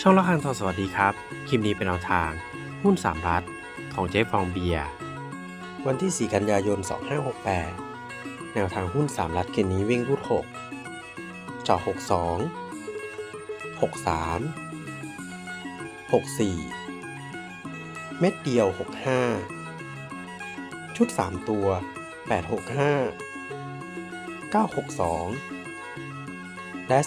ช่องละคังทองสวัสดีครับ คลิปนี้เป็นแนวทาง หุ้น3รัฐของเจ๊ฟองเบียร์ วันที่ 4 กันยายน 2568 แนวทางหุ้น3รัฐเกณฑ์นี้วิ่งรูด6เจาะ62 63 64 เม็ดเดียว 65 ชุด 3 ตัว 865 962 และ 364